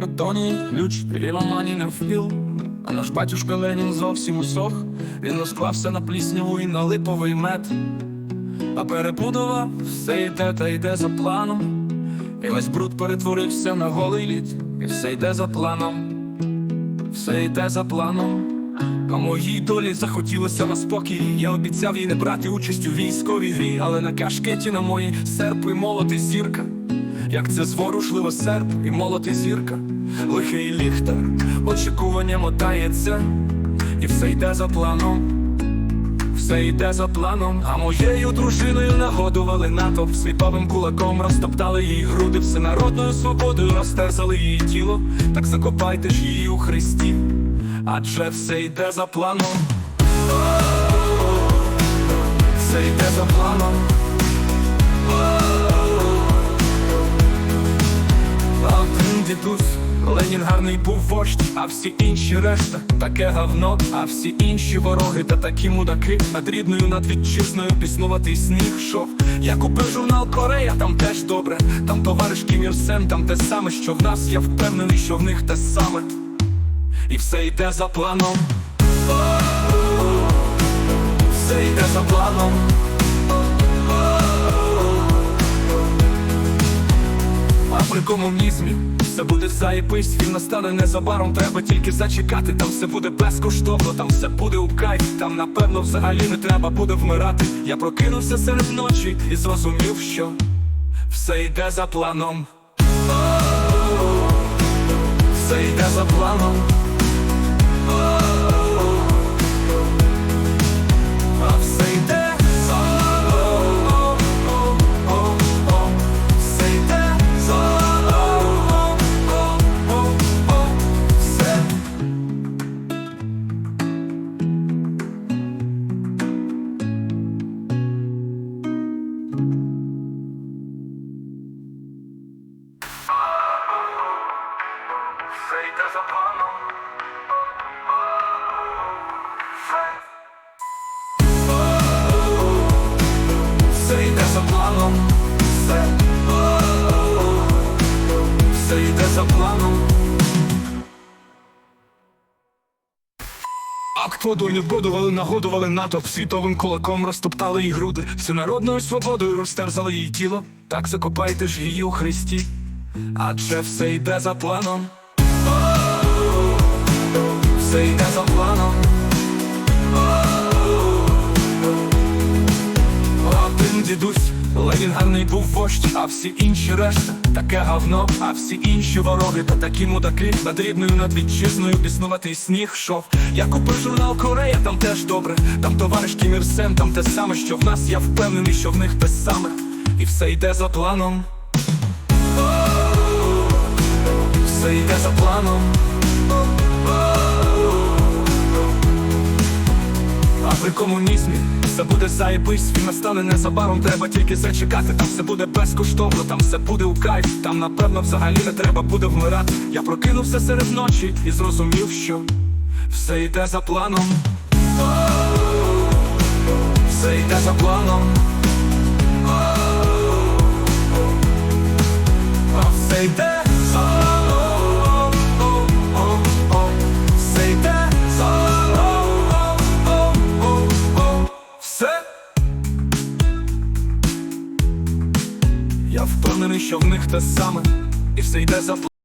картоні ключ переламані не впіл. А наш батюшка Ленін зовсім усох. Він розклався на плісняву і на липовий мед. А перебудова все йде та йде за планом. І весь бруд перетворився на голий лід. І все йде за планом, все йде за планом. А моїй долі захотілося на спокій. Я обіцяв їй не брати участь у військовій грі, але на кашкеті на моїй серп і молот і зірка. Як це зворушливо серп і молот і зірка, лихий ліхтар, очікування мотається, і все йде за планом, все йде за планом, а моєю дружиною нагодували натовп. Світовим кулаком, розтоптали її груди, всенародною свободою розтерзали її тіло, так закопайте ж її у Христі, адже все йде за планом, все йде за планом. Один Ленін гарний був вождь, а всі інші решта таке говно, а всі інші вороги та такі мудаки над рідною, над вітчизною піснуватий сніг шов. Я купив журнал Корея, там теж добре, там товариш Кім там те саме, що в нас, я впевнений, що в них те саме. І все йде за планом. Все йде за планом. А при комунізмі все буде заєпись, він настане незабаром, треба тільки зачекати, там все буде безкоштовно, там все буде у кайф, там напевно взагалі не треба буде вмирати. Я прокинувся серед ночі і зрозумів, що все йде за планом. Все йде за планом. За планом. Акт водою будували, нагодували натовп світовим кулаком, розтоптали її груди, всенародною свободою розтерзали її тіло. Так закопайте ж її у Христі, адже все йде за планом. Все йде за планом. Один дідусь, Ленін гарний був вождь, а всі інші решта таке говно, а всі інші вороги та такі мудаки над рідною, над вітчизною піснуватий сніг шов. Я купив журнал Корея, там теж добре, там товариш Кім Ір Сен, там те саме, що в нас, я впевнений, що в них те саме, і все йде за планом. Все йде за планом. При комунізмі все буде заєбись, він настане незабаром, треба тільки зачекати, там все буде безкоштовно, там все буде у кайф, там напевно взагалі не треба буде вмирати. Я прокинувся серед ночі і зрозумів, що все йде за планом. Все йде за планом. Все йде Я впевнений, що в них те саме, і все йде за.